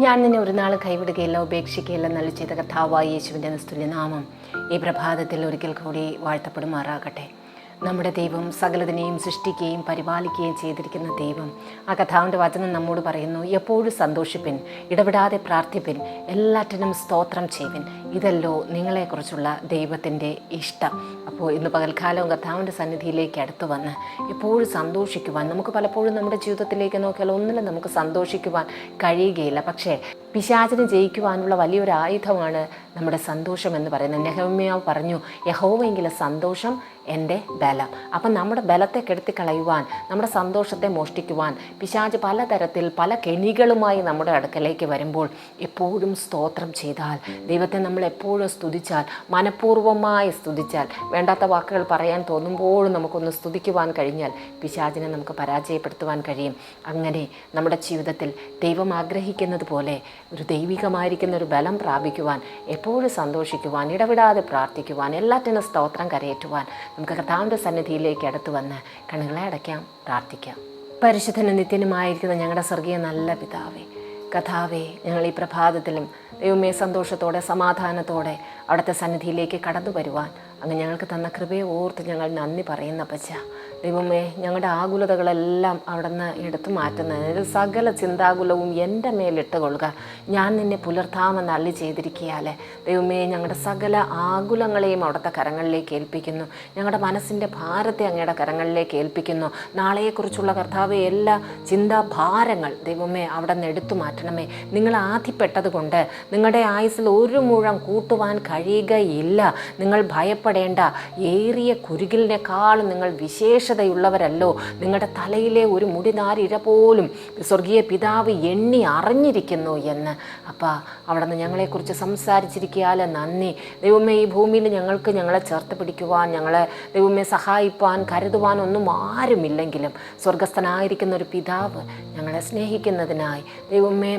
ഞാൻ നിന്നെ ഒരു നാൾ കൈവിടുകയില്ല ഉപേക്ഷിക്കുകയില്ല നല്ല ചെയ്ത കഥാവായ യേശുവിന്റെ നിസ്തുല്യനാമം ഈ പ്രഭാതത്തിൽ ഒരിക്കൽ കൂടി വാഴ്ത്തപ്പെടുമാറാകട്ടെ. നമ്മുടെ ദൈവം സകലതിനെയും സൃഷ്ടിക്കുകയും പരിപാലിക്കുകയും ചെയ്തിരിക്കുന്ന ദൈവം. ആ കഥാവിന്റെ വചനം നമ്മോട് പറയുന്നു എപ്പോഴും സന്തോഷിപ്പിൻ ഇടപെടാതെ പ്രാർത്ഥിപ്പിൻ എല്ലാറ്റിനും സ്തോത്രം ചെയ്യുവിൻ. ഇതല്ലോ നിങ്ങളെക്കുറിച്ചുള്ള ദൈവത്തിന്റെ ഇഷ്ടം. അപ്പോൾ ഇന്ന് പകൽക്കാലവും കഥാവിന്റെ സന്നിധിയിലേക്ക് അടുത്തു വന്ന് എപ്പോഴും സന്തോഷിക്കുവാൻ നമുക്ക് പലപ്പോഴും നമ്മുടെ ജീവിതത്തിലേക്ക് നോക്കിയാൽ ഒന്നിലും നമുക്ക് സന്തോഷിക്കുവാൻ കഴിയുകയില്ല. പക്ഷേ പിശാചിനെ ജയിക്കുവാനുള്ള വലിയൊരു ആയുധമാണ് നമ്മുടെ സന്തോഷം എന്ന് പറയുന്നത്. നെഹമ്യാവ് പറഞ്ഞു യഹോവെങ്കിലും സന്തോഷം എന്റെ ബലം. അപ്പം നമ്മുടെ ബലത്തെ കെടുത്തി കളയുവാൻ നമ്മുടെ സന്തോഷത്തെ മോഷ്ടിക്കുവാൻ പിശാജ് പലതരത്തിൽ പല കെണികളുമായി നമ്മുടെ അടുക്കലേക്ക് വരുമ്പോൾ എപ്പോഴും സ്തോത്രം ചെയ്താൽ ദൈവത്തെ നമ്മൾ എപ്പോഴും സ്തുതിച്ചാൽ മനഃപൂർവമായി സ്തുതിച്ചാൽ വേണ്ടാത്ത വാക്കുകൾ പറയാൻ തോന്നുമ്പോഴും നമുക്കൊന്ന് സ്തുതിക്കുവാൻ കഴിഞ്ഞാൽ പിശാചിനെ നമുക്ക് പരാജയപ്പെടുത്തുവാൻ കഴിയും. അങ്ങനെ നമ്മുടെ ജീവിതത്തിൽ ദൈവം ആഗ്രഹിക്കുന്നത് പോലെ ഒരു ദൈവികമായിരിക്കുന്ന ഒരു ബലം പ്രാപിക്കുവാൻ എപ്പോഴും സന്തോഷിക്കുവാൻ ഇടവിടാതെ പ്രാർത്ഥിക്കുവാൻ എല്ലാറ്റിനും സ്തോത്രം കരയേറ്റുവാൻ നമുക്ക് കർത്താവിന്റെ സന്നിധിയിലേക്ക് അടുത്ത് വന്ന് കണ്ണുകളെ അടയ്ക്കാം പ്രാർത്ഥിക്കാം. പരിശുദ്ധനും നിത്യനുമായിരിക്കുന്ന ഞങ്ങളുടെ സ്വർഗീയ നല്ല പിതാവേ കഥാവേ ഞങ്ങൾ ഈ പ്രഭാതത്തിലും ദൈവമേ സന്തോഷത്തോടെ സമാധാനത്തോടെ അവിടുത്തെ സന്നിധിയിലേക്ക് കടന്നു വരുവാൻ അങ്ങ് ഞങ്ങൾക്ക് തന്ന കൃപയെ ഓർത്ത് ഞങ്ങൾ നന്ദി പറയുന്ന പച്ച ദൈവമേ ഞങ്ങളുടെ ആകുലതകളെല്ലാം അവിടെ നിന്ന് എടുത്തു മാറ്റുന്നതിന് സകല ചിന്താകുലവും എന്റെ മേലിട്ട് കൊള്ളുക ഞാൻ നിന്നെ പുലർത്താമെന്ന് അള്ളി ചെയ്തിരിക്കുകയാലേ. ദൈവമേ ഞങ്ങളുടെ സകല ആകുലങ്ങളെയും അവിടുത്തെ കരങ്ങളിലേക്ക് ഏൽപ്പിക്കുന്നു. ഞങ്ങളുടെ മനസ്സിന്റെ ഭാരത്തെ അങ്ങയുടെ കരങ്ങളിലേക്ക് ഏൽപ്പിക്കുന്നു. നാളെയെക്കുറിച്ചുള്ള കർത്താവ് എല്ലാ ചിന്താഭാരങ്ങൾ ദൈവമേ അവിടെ നിന്ന് എടുത്തു മാറ്റണമേ. നിങ്ങൾ ആധിപ്പെട്ടത് കൊണ്ട് നിങ്ങളുടെ ആയുസ്സിൽ ഒരു മുഴം കൂട്ടുവാൻ കഴിയുകയില്ല. നിങ്ങൾ ഭയപ്പെടേണ്ട. ഏറിയ കുരുകിലിനേക്കാൾ നിങ്ങൾ വിശേഷതയുള്ളവരല്ലോ നിങ്ങളുടെ തലയിലെ ഒരു മുടിനാരിര പോലും സ്വർഗീയ പിതാവ് എണ്ണി അറിഞ്ഞിരിക്കുന്നു എന്ന്. അപ്പം അവിടെ നിന്ന് ഞങ്ങളെക്കുറിച്ച് സംസാരിച്ചിരിക്കാൽ നന്ദി. ദൈവമേ ഈ ഭൂമിയിൽ ഞങ്ങൾക്ക് ഞങ്ങളെ ചേർത്ത് പിടിക്കുവാൻ ഞങ്ങളെ ദൈവമേ സഹായിപ്പാൻ കരുതുവാൻ ഒന്നും ആരുമില്ലെങ്കിലും സ്വർഗസ്ഥനായിരിക്കുന്ന ഒരു പിതാവ് ഞങ്ങളെ സ്നേഹിക്കുന്നതിനായി. ദൈവമേ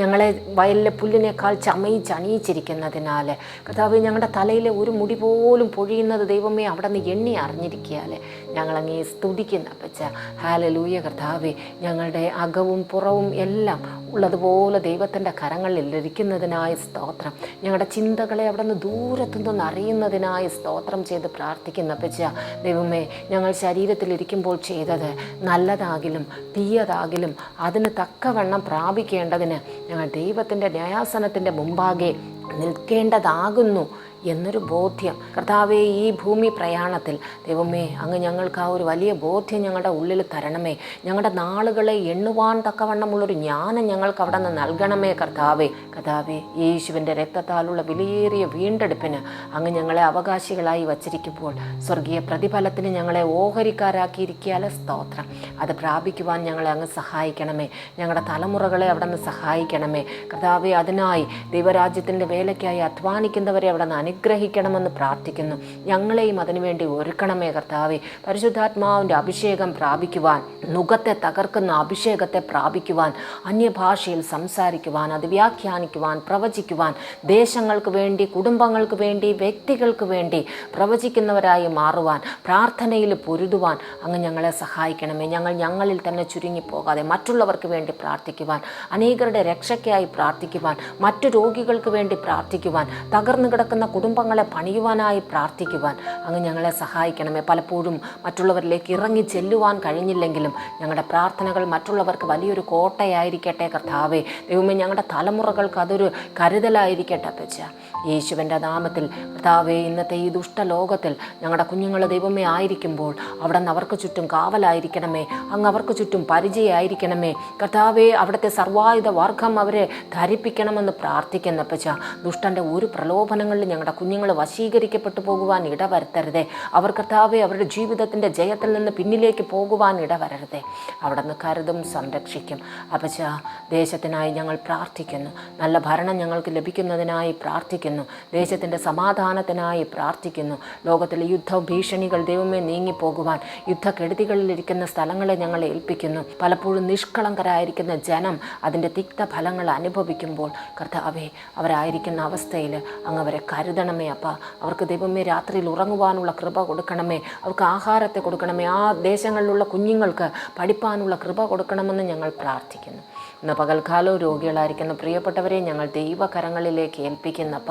ഞങ്ങളെ വയലിലെ പുല്ലിനേക്കാൾ ചമയിച്ച് അണിയിച്ചിരിക്കുന്നതിനാൽ കഥാവ് ഞങ്ങളുടെ തലയിലെ ഒരു മുടി പോലും പൊഴിയുന്നത് ദൈവമേ അവിടെ നിന്ന് എണ്ണി അറിഞ്ഞിരിക്കിയാലേ ഞങ്ങളങ്ങേ സ്തുതിക്കുന്ന അപ്പച്ച. ഹാലലൂയ കർത്താവെ. ഞങ്ങളുടെ അകവും പുറവും എല്ലാം ഉള്ളതുപോലെ ദൈവത്തിന്റെ കരങ്ങളിൽ ഇരിക്കുന്നതിനായ സ്തോത്രം. ഞങ്ങളുടെ ചിന്തകളെ അവിടെ നിന്ന് ദൂരത്തുനിന്ന് അറിയുന്നതിനായ സ്തോത്രം ചെയ്ത് പ്രാർത്ഥിക്കുന്ന പച്ച ദൈവമേ ഞങ്ങൾ ശരീരത്തിലിരിക്കുമ്പോൾ ചെയ്തത് നല്ലതാകിലും തീയതാകിലും അതിന് തക്കവണ്ണം പ്രാപിക്കേണ്ടതിന് ഞങ്ങൾ ദൈവത്തിന്റെ ന്യായാസനത്തിന്റെ മുമ്പാകെ നിൽക്കേണ്ടതാകുന്നു. എന്നൊരു ബോധ്യം. കർത്താവെ ഈ ഭൂമി പ്രയാണത്തിൽ ദൈവമേ അങ്ങ് ഞങ്ങൾക്ക് ആ ഒരു വലിയ ബോധ്യം ഞങ്ങളുടെ ഉള്ളിൽ തരണമേ. ഞങ്ങളുടെ നാളുകളെ എണ്ണുവാൻ തക്കവണ്ണമുള്ളൊരു ജ്ഞാനം ഞങ്ങൾക്ക് അവിടെ നിന്ന് നൽകണമേ കർത്താവേ. കർത്താവെ യേശുവിന്റെ രക്തത്താലുള്ള വിലയേറിയ വീണ്ടെടുപ്പിന് അങ്ങ് ഞങ്ങളെ അവകാശികളായി വച്ചിരിക്കുമ്പോൾ സ്വർഗീയ പ്രതിഫലത്തിന് ഞങ്ങളെ ഓഹരിക്കാരാക്കിയിരിക്കാലെ സ്തോത്രം. അത് പ്രാപിക്കുവാൻ ഞങ്ങളെ അങ്ങ് സഹായിക്കണമേ. ഞങ്ങളുടെ തലമുറകളെ അവിടെ നിന്ന് സഹായിക്കണമേ. കർത്താവെ അതിനായി ദൈവരാജ്യത്തിന്റെ വേലയ്ക്കായി അധ്വാനിക്കുന്നവരെ അവിടെ നിന്ന് അനുഗ്രഹിക്കണമെന്ന് പ്രാർത്ഥിക്കുന്നു. ഞങ്ങളെയും അതിനുവേണ്ടി ഒരുക്കണമേ കർത്താവെ. പരിശുദ്ധാത്മാവിന്റെ അഭിഷേകം പ്രാപിക്കുവാൻ മുഖത്തെ തകർക്കുന്ന അഭിഷേകത്തെ പ്രാപിക്കുവാൻ അന്യഭാഷയിൽ സംസാരിക്കുവാൻ അത് വ്യാഖ്യാനിക്കുവാൻ പ്രവചിക്കുവാൻ ദേശങ്ങൾക്ക് വേണ്ടി കുടുംബങ്ങൾക്ക് വേണ്ടി വ്യക്തികൾക്ക് വേണ്ടി പ്രവചിക്കുന്നവരായി മാറുവാൻ പ്രാർത്ഥനയിൽ പൊരുതുവാൻ അങ്ങ് ഞങ്ങളെ സഹായിക്കണമേ. ഞങ്ങൾ ഞങ്ങളിൽ തന്നെ ചുരുങ്ങിപ്പോകാതെ മറ്റുള്ളവർക്ക് വേണ്ടി പ്രാർത്ഥിക്കുവാൻ അനേകരുടെ രക്ഷയ്ക്കായി പ്രാർത്ഥിക്കുവാൻ മറ്റു രോഗികൾക്ക് വേണ്ടി പ്രാർത്ഥിക്കുവാൻ തകർന്നു കിടക്കുന്ന കുടുംബങ്ങളെ പണിയുവാനായി പ്രാർത്ഥിക്കുവാൻ അങ്ങ് ഞങ്ങളെ സഹായിക്കണമേ. പലപ്പോഴും മറ്റുള്ളവരിലേക്ക് ഇറങ്ങി ചെല്ലുവാൻ കഴിഞ്ഞില്ലെങ്കിലും ഞങ്ങളുടെ പ്രാർത്ഥനകൾ മറ്റുള്ളവർക്ക് വലിയൊരു കോട്ടയായിരിക്കട്ടെ കർത്താവേ. ദൈവമേ ഞങ്ങളുടെ തലമുറകൾക്ക് അതൊരു കരുതലായിരിക്കട്ടെ പച്ച യേശുവിന്റെ നാമത്തിൽ കർത്താവേ ഇന്നത്തെ ഈ ദുഷ്ടലോകത്തിൽ ഞങ്ങളുടെ കുഞ്ഞുങ്ങൾ ദൈവമേ ആയിരിക്കുമ്പോൾ അവിടെ നിന്ന് അവർക്ക് ചുറ്റും കാവലായിരിക്കണമേ അങ്ങ് അവർക്ക് ചുറ്റും പരിചയമായിരിക്കണമേ കർത്താവേ അവിടുത്തെ സർവായുധ വർഗം അവരെ ധരിപ്പിക്കണമെന്ന് പ്രാർത്ഥിക്കുന്ന പച്ച ദുഷ്ടന്റെ ഒരു പ്രലോഭനങ്ങളിൽ ഞങ്ങളുടെ കുഞ്ഞുങ്ങൾ വശീകരിക്കപ്പെട്ടു പോകുവാൻ ഇടവരുത്തരുതേ. അവർ കർത്താവെ അവരുടെ ജീവിതത്തിന്റെ ജയത്തിൽ നിന്ന് പിന്നിലേക്ക് പോകുവാൻ ഇടവരരുതേ. അവിടെ നിന്ന് കരുതും സംരക്ഷിക്കും. അപ്പച്ച ദേശത്തിനായി ഞങ്ങൾ പ്രാർത്ഥിക്കുന്നു. നല്ല ഭരണം ഞങ്ങൾക്ക് ലഭിക്കുന്നതിനായി പ്രാർത്ഥിക്കുന്നു. ദേശത്തിന്റെ സമാധാനത്തിനായി പ്രാർത്ഥിക്കുന്നു. ലോകത്തിലെ യുദ്ധ ഭീഷണികൾ ദൈവമേ നീങ്ങിപ്പോകുവാൻ യുദ്ധക്കെടുതികളിലിരിക്കുന്ന സ്ഥലങ്ങളെ ഞങ്ങൾ ഏൽപ്പിക്കുന്നു. പലപ്പോഴും നിഷ്കളങ്കരായിരിക്കുന്ന ജനം അതിന്റെ തിക്ത ഫലങ്ങൾ അനുഭവിക്കുമ്പോൾ കർത്താവെ അവരായിരിക്കുന്ന അവസ്ഥയിൽ അങ്ങ് അവരെ കരുതണമേ അപ്പ. അവർക്ക് ദൈവമേ രാത്രിയിൽ ഉറങ്ങുവാനുള്ള കൃപ കൊടുക്കണമേ. അവർക്ക് ആഹാരത്തെ കൊടുക്കണമേ. ആ ദേശങ്ങളിലുള്ള കുഞ്ഞുങ്ങൾക്ക് പഠിപ്പാനുള്ള കൃപ കൊടുക്കണമെന്ന് ഞങ്ങൾ പ്രാർത്ഥിക്കുന്നു. ഇന്ന് പകൽക്കാലവും രോഗികളായിരിക്കുന്ന പ്രിയപ്പെട്ടവരെ ഞങ്ങൾ ദൈവകരങ്ങളിലേക്ക് ഏൽപ്പിക്കുന്നപ്പ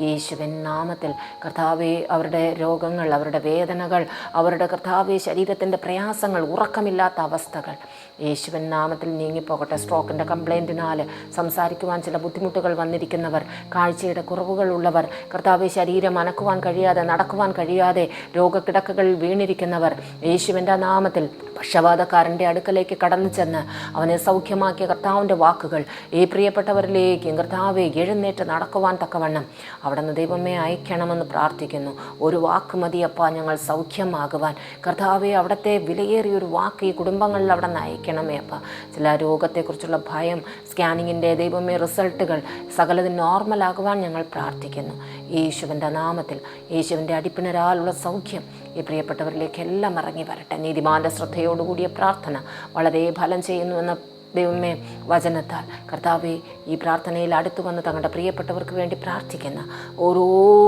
യേശുവൻ നാമത്തിൽ കർത്താവെ അവരുടെ രോഗങ്ങൾ അവരുടെ വേദനകൾ അവരുടെ കർത്താവെ ശരീരത്തിന്റെ പ്രയാസങ്ങൾ ഉറക്കമില്ലാത്ത അവസ്ഥകൾ. യേശുവൻ നാമത്തിൽ നീങ്ങിപ്പോകട്ടെ. സ്ട്രോക്കിന്റെ കംപ്ലൈന്റിനാൽ സംസാരിക്കുവാൻ ചില ബുദ്ധിമുട്ടുകൾ വന്നിരിക്കുന്നവർ കാഴ്ചയുടെ കുറവുകളുള്ളവർ കർത്താവെ ശരീരം അനക്കുവാൻ കഴിയാതെ നടക്കുവാൻ കഴിയാതെ രോഗക്കിടക്കകളിൽ വീണിരിക്കുന്നവർ യേശുവിന്റെ നാമത്തിൽ പക്ഷപാതക്കാരന്റെ അടുക്കലേക്ക് കടന്നു ചെന്ന് അവനെ സൗഖ്യമാക്കിയ കർത്താവിന്റെ വാക്കുകൾ ഈ പ്രിയപ്പെട്ടവരിലേക്കും കർത്താവെ എഴുന്നേറ്റ് നടക്കുവാൻ തക്കവണ്ണം. അവിടെ നിന്ന് ദൈവമേ അയക്കണമെന്ന് പ്രാർത്ഥിക്കുന്നു. ഒരു വാക്ക് മതിയപ്പ ഞങ്ങൾ സൗഖ്യമാകുവാൻ. കർത്താവെ അവിടുത്തെ വിലയേറിയ ഒരു വാക്ക് ഈ കുടുംബങ്ങളിൽ അവിടെ നിന്ന് അയക്കണമേ അപ്പ. ചില രോഗത്തെക്കുറിച്ചുള്ള ഭയം സ്കാനിങ്ങിന്റെ ദൈവമേ റിസൾട്ടുകൾ സകലത് നോർമലാകുവാൻ ഞങ്ങൾ പ്രാർത്ഥിക്കുന്നു. യേശുവിന്റെ നാമത്തിൽ യേശുവിന്റെ അടിപ്പിണരാലുള്ള സൗഖ്യം ഈ പ്രിയപ്പെട്ടവരിലേക്ക് എല്ലാം ഇറങ്ങി വരട്ടെ. നീതിമാന്റെ ശ്രദ്ധയോടുകൂടിയ പ്രാർത്ഥന വളരെ ഫലം ചെയ്യുന്നുവെന്ന ദൈവമേ വചനത്താൽ. കർത്താവെ ഈ പ്രാർത്ഥനയിൽ അടുത്തു വന്ന് തങ്ങളുടെ പ്രിയപ്പെട്ടവർക്ക് വേണ്ടി പ്രാർത്ഥിക്കുന്ന ഓരോ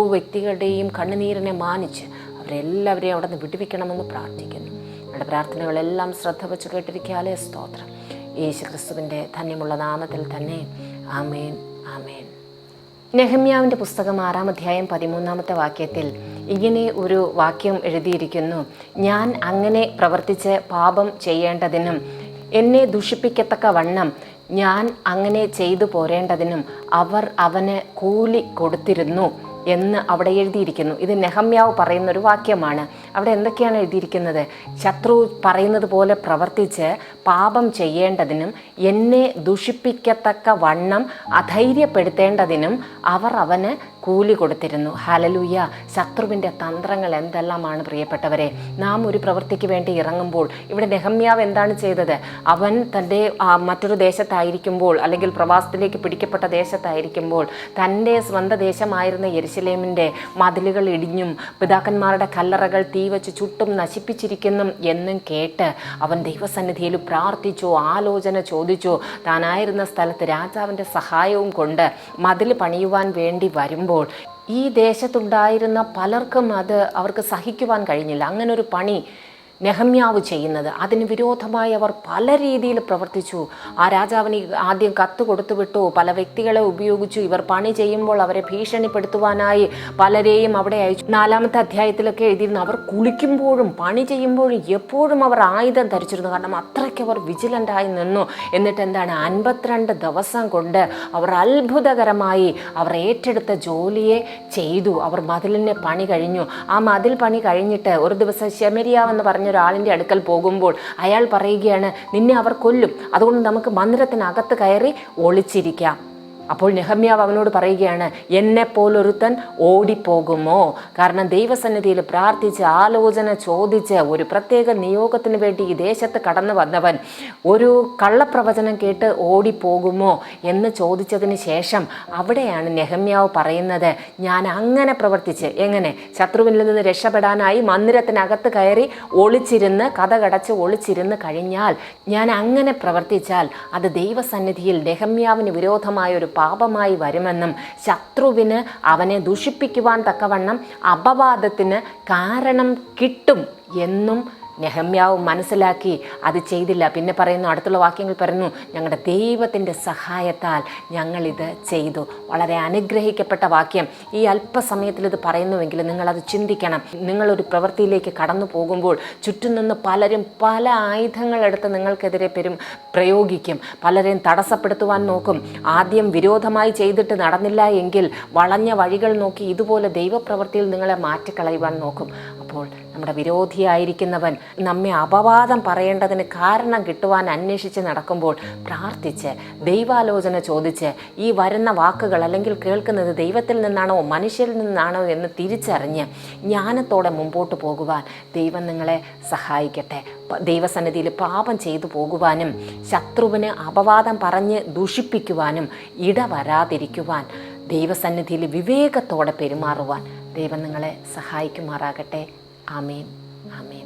വ്യക്തികളുടെയും കണ്ണുനീരിനെ മാനിച്ച് അവരെല്ലാവരെയും അവിടെ നിന്ന് വിടുവിക്കണമെന്ന് പ്രാർത്ഥിക്കുന്നു. നമ്മുടെ പ്രാർത്ഥനകളെല്ലാം ശ്രദ്ധ വെച്ച് കേട്ടിരിക്കാലേ സ്തോത്രം. യേശു ക്രിസ്തുവിന്റെ ധന്യമുള്ള നാമത്തിൽ തന്നെ ആമേൻ ആമേൻ. നെഹമ്യാവിന്റെ പുസ്തകം ആറാം അധ്യായം പതിമൂന്നാമത്തെ വാക്യത്തിൽ ഇങ്ങനെ ഒരു വാക്യം എഴുതിയിരിക്കുന്നു. ഞാൻ അങ്ങനെ പ്രവർത്തിച്ച് പാപം ചെയ്യേണ്ടതിനും എന്നെ ദുഷിപ്പിക്കത്തക്ക വണ്ണം ഞാൻ അങ്ങനെ ചെയ്തു പോരേണ്ടതിനും അവർ അവന് കൂലി കൊടുത്തിരുന്നു എന്ന് അവിടെ എഴുതിയിരിക്കുന്നു. ഇത് നെഹമ്യാവ് പറയുന്ന ഒരു വാക്യമാണ്. അവിടെ എന്തൊക്കെയാണ് എഴുതിയിരിക്കുന്നത്? ശത്രു പറയുന്നത് പോലെ പ്രവർത്തിച്ച് പാപം ചെയ്യേണ്ടതിനും എന്നെ ദുഷിപ്പിക്കത്തക്ക വണ്ണം അധൈര്യപ്പെടുത്തേണ്ടതിനും അവർ അവന് കൂലി കൊടുത്തിരുന്നു. ഹലലൂയ ശത്രുവിന്റെ തന്ത്രങ്ങൾ എന്തെല്ലാമാണ് പ്രിയപ്പെട്ടവരെ? നാം ഒരു പ്രവൃത്തിക്ക് വേണ്ടി ഇറങ്ങുമ്പോൾ ഇവിടെ നെഹമ്യാവ് എന്താണ് ചെയ്തത്? അവൻ തന്റെ മറ്റൊരു ദേശത്തായിരിക്കുമ്പോൾ അല്ലെങ്കിൽ പ്രവാസത്തിലേക്ക് പിടിക്കപ്പെട്ട ദേശത്തായിരിക്കുമ്പോൾ തന്റെ സ്വന്തം ദേശമായിരുന്ന യെരുശലേമിന്റെ മതിലുകൾ ഇടിഞ്ഞും പിതാക്കന്മാരുടെ കല്ലറകൾ തീ വെച്ച് ചുട്ടും നശിപ്പിച്ചിരിക്കുന്നു എന്നും കേട്ട് അവൻ ദൈവസന്നിധിയിൽ പ്രാർത്ഥിച്ചു ആലോചന ചോദിച്ചു. താനായിരുന്ന സ്ഥലത്ത് രാജാവിന്റെ സഹായവും കൊണ്ട് മതിൽ പണിയുവാൻ വേണ്ടി വരുമ്പോൾ ഈ ദേശത്തുണ്ടായിരുന്ന പലർക്കും അത് അവർക്ക് സഹിക്കുവാൻ കഴിഞ്ഞില്ല. അങ്ങനൊരു പണി നെഹമ്യാവ് ചെയ്യുന്നത്. അതിന് വിരോധമായി അവർ പല രീതിയിൽ പ്രവർത്തിച്ചു. ആ രാജാവിന് ആദ്യം കത്ത് കൊടുത്തു വിട്ടു പല വ്യക്തികളെ ഉപയോഗിച്ചു. ഇവർ പണി ചെയ്യുമ്പോൾ അവരെ ഭീഷണിപ്പെടുത്തുവാനായി പലരെയും അവിടെ അയച്ചു. നാലാമത്തെ അധ്യായത്തിലൊക്കെ എഴുതിയിരുന്നു അവർ കുളിക്കുമ്പോഴും പണി ചെയ്യുമ്പോഴും എപ്പോഴും അവർ ആയുധം ധരിച്ചിരുന്നു. കാരണം അത്രയ്ക്ക് അവർ വിജിലന്റായി നിന്നു. എന്നിട്ട് എന്താണ്? അൻപത്തിരണ്ട് ദിവസം കൊണ്ട് അവർ അത്ഭുതകരമായി അവർ ഏറ്റെടുത്ത ജോലിയെ ചെയ്തു. അവർ മതിലിനെ പണി കഴിഞ്ഞു. ആ മതിൽ പണി കഴിഞ്ഞിട്ട് ഒരു ദിവസം ശമരിയാവ് എന്ന് പറഞ്ഞ ഒരാളിന്റെ അടുക്കൽ പോകുമ്പോൾ അയാൾ പറയുകയാണ് നിന്നെ അവർ കൊല്ലും. അതുകൊണ്ട് നമുക്ക് മന്ദിരത്തിനകത്ത് കയറി ഒളിച്ചിരിക്കാം. അപ്പോൾ നെഹമ്യാവ് അവനോട് പറയുകയാണ് എന്നെ പോലൊരുത്തൻ ഓടിപ്പോകുമോ? കാരണം ദൈവസന്നിധിയിൽ പ്രാർത്ഥിച്ച് ആലോചന ചോദിച്ച് ഒരു പ്രത്യേക നിയോഗത്തിന് വേണ്ടി ഈ ദേശത്ത് കടന്നു വന്നവൻ ഒരു കള്ളപ്രവചനം കേട്ട് ഓടിപ്പോകുമോ എന്ന് ചോദിച്ചതിന് ശേഷം അവിടെയാണ് നെഹമ്യാവ് പറയുന്നത് ഞാൻ അങ്ങനെ പ്രവർത്തിച്ച് എങ്ങനെ? ശത്രുവിൽ നിന്ന് രക്ഷപ്പെടാനായി മന്ദിരത്തിനകത്ത് കയറി ഒളിച്ചിരുന്ന് കഥ കടച്ച് ഒളിച്ചിരുന്ന് കഴിഞ്ഞാൽ ഞാൻ അങ്ങനെ പ്രവർത്തിച്ചാൽ അത് ദൈവസന്നിധിയിൽ നെഹമ്യാവിന് വിരോധമായ ഒരു പാപമായി വരുമെന്നും ശത്രുവിന് അവനെ ദുഷിപ്പിക്കുവാൻ തക്കവണ്ണം അപവാദത്തിന് കാരണം കിട്ടും എന്നും നെഹമ്യാവ് മനസ്സിലാക്കി അത് ചെയ്തില്ല. പിന്നെ പറയുന്നു അടുത്തുള്ള വാക്യങ്ങൾ പറയുന്നു ഞങ്ങളുടെ ദൈവത്തിന്റെ സഹായത്താൽ ഞങ്ങളിത് ചെയ്തു. വളരെ അനുഗ്രഹിക്കപ്പെട്ട വാക്യം. ഈ അല്പസമയത്തിൽ ഇത് പറയുന്നുവെങ്കിൽ നിങ്ങളത് ചിന്തിക്കണം. നിങ്ങളൊരു പ്രവൃത്തിയിലേക്ക് കടന്നു പോകുമ്പോൾ ചുറ്റും നിന്ന് പലരും പല ആയുധങ്ങളെടുത്ത് നിങ്ങൾക്കെതിരെ പെരും പ്രയോഗിക്കും. പലരെയും തടസ്സപ്പെടുത്തുവാൻ നോക്കും. ആദ്യം വിരോധമായി ചെയ്തിട്ട് നടന്നില്ല എങ്കിൽ വളഞ്ഞ വഴികൾ നോക്കി ഇതുപോലെ ദൈവപ്രവൃത്തിയിൽ നിങ്ങളെ മാറ്റിക്കളയുവാൻ നോക്കും. അപ്പോൾ നമ്മുടെ വിരോധിയായിരിക്കുന്നവൻ നമ്മെ അപവാദം പറയേണ്ടതിന് കാരണം കിട്ടുവാൻ അന്വേഷിച്ച് നടക്കുമ്പോൾ പ്രാർത്ഥിച്ച് ദൈവാലോചന ചോദിച്ച് ഈ വരുന്ന വാക്കുകൾ അല്ലെങ്കിൽ കേൾക്കുന്നത് ദൈവത്തിൽ നിന്നാണോ മനുഷ്യരിൽ നിന്നാണോ എന്ന് തിരിച്ചറിഞ്ഞ് ജ്ഞാനത്തോടെ മുമ്പോട്ട് പോകുവാൻ ദൈവം നിങ്ങളെ സഹായിക്കട്ടെ. ദൈവസന്നിധിയിൽ പാപം ചെയ്തു പോകുവാനും ശത്രുവിന് അപവാദം പറഞ്ഞ് ദുഷിപ്പിക്കുവാനും ഇടവരാതിരിക്കുവാൻ ദൈവസന്നിധിയിൽ വിവേകത്തോടെ പെരുമാറുവാൻ ദൈവം നിങ്ങളെ സഹായിക്കുമാറാകട്ടെ. Amen. Amen.